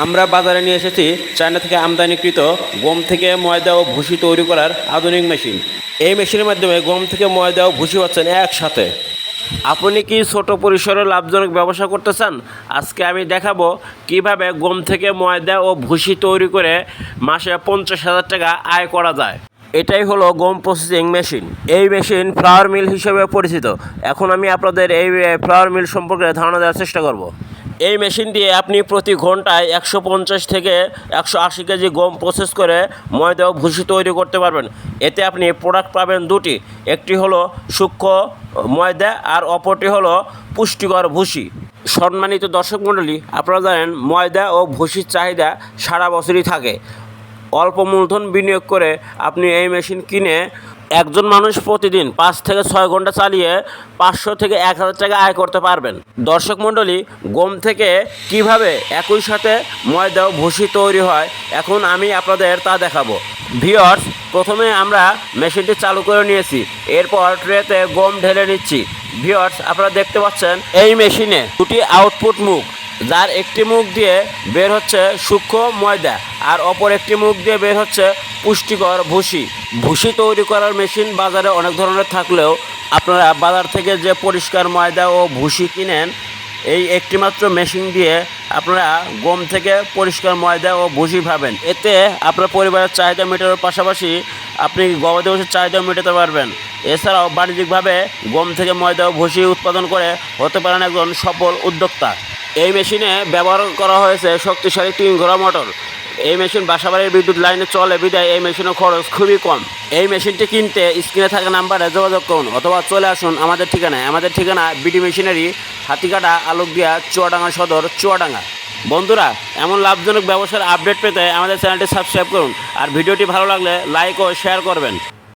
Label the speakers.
Speaker 1: আমরা বাজারে নিয়ে এসেছি চায়না থেকে আমদানিকৃত গম থেকে ময়দা ও ভুসি তৈরি করার আধুনিক মেশিন। এই মেশিনের মাধ্যমে গম থেকে ময়দা ও ভুসি হচ্ছেন একসাথে। আপনি কি ছোট পরিসরে লাভজনক ব্যবসা করতে চান? আজকে আমি দেখাবো কীভাবে গম থেকে ময়দা ও ভুসি তৈরি করে মাসে পঞ্চাশ হাজার টাকা আয় করা যায়। এটাই হলো গম প্রসেসিং মেশিন এই মেশিন ফ্লাওয়ার মিল হিসেবে পরিচিত। এখন আমি আপনাদের এই ফ্লাওয়ার মিল সম্পর্কে ধারণা দেওয়ার চেষ্টা করব। এই মেশিন দিয়ে আপনি প্রতি ঘন্টায় একশো পঞ্চাশ থেকে একশো আশি কেজি গম প্রসেস করে ময়দা ও ভুসি তৈরি করতে পারবেন। এতে আপনি প্রোডাক্ট পাবেন দুটি, একটি হলো সূক্ষ্ম ময়দা আর অপরটি হলো পুষ্টিকর ভুসি। সম্মানিত দর্শক মণ্ডলী, আপনারা জানেন ময়দা ও ভুসির চাহিদা সারা বছরই থাকে। অল্প মূলধন বিনিয়োগ করে আপনি এই মেশিন কিনে একজন মানুষ প্রতিদিন পাঁচ থেকে ছয় ঘণ্টা চালিয়ে পাঁচশো থেকে এক হাজার টাকা আয় করতে পারবেন। দর্শক মণ্ডলী, গম থেকে কীভাবে একই সাথে ময়দা ও ভুসি তৈরি হয়, এখন আমি আপনাদের তা দেখাবো। ভিওর্স প্রথমে আমরা মেশিনটি চালু করে নিয়েছি, এরপর ট্রেতে গম ঢেলে নিচ্ছি। ভিওর্স আপনারা দেখতে পাচ্ছেন এই মেশিনে দুটি আউটপুট মুখ, যার একটি মুখ দিয়ে বের হচ্ছে সূক্ষ্ম ময়দা। আর অপর একটি মুখ দিয়ে বের হচ্ছে পুষ্টিকর ভুসি। ভুসি তৈরি করার মেশিন বাজারে অনেক ধরনের থাকলেও আপনারা বাজার থেকে যে পরিষ্কার ময়দা ও ভুসি কিনেন, এই একটিমাত্র মেশিন দিয়ে আপনারা গম থেকে পরিষ্কার ময়দা ও ভুসি পাবেন এতে আপনার পরিবারের চাহিদা মেটানোর পাশাপাশি আপনি গবাদি পশুর চাহিদাও মেটাতে পারবেন। এছাড়াও বাণিজ্যিকভাবে গম থেকে ময়দা ও ভুসি উৎপাদন করে হতে পারেন একজন সফল উদ্যোক্তা। এই মেশিনে ব্যবহার করা হয়েছে শক্তিশালী তিন ঘোড়া মোটর। এই মেশিন বাসাবাড়ির বিদ্যুৎ লাইনে চলে, বিদায়। এই মেশিনের খরচ খুবই কম। এই মেশিনটি কিনতে স্ক্রিনে থাকা নাম্বারে যোগাযোগ করুন অথবা চলে আসুন আমাদের ঠিকানায়। আমাদের ঠিকানা বিডি মেশিনারি হাতিকাটা আলোকদিয়া, চুয়াডাঙ্গা সদর, চুয়াডাঙ্গা। বন্ধুরা, এমন লাভজনক ব্যবসার আপডেট পেতে আমাদের চ্যানেলটি সাবস্ক্রাইব করুন। আর ভিডিওটি ভালো লাগলে লাইক ও শেয়ার করবেন।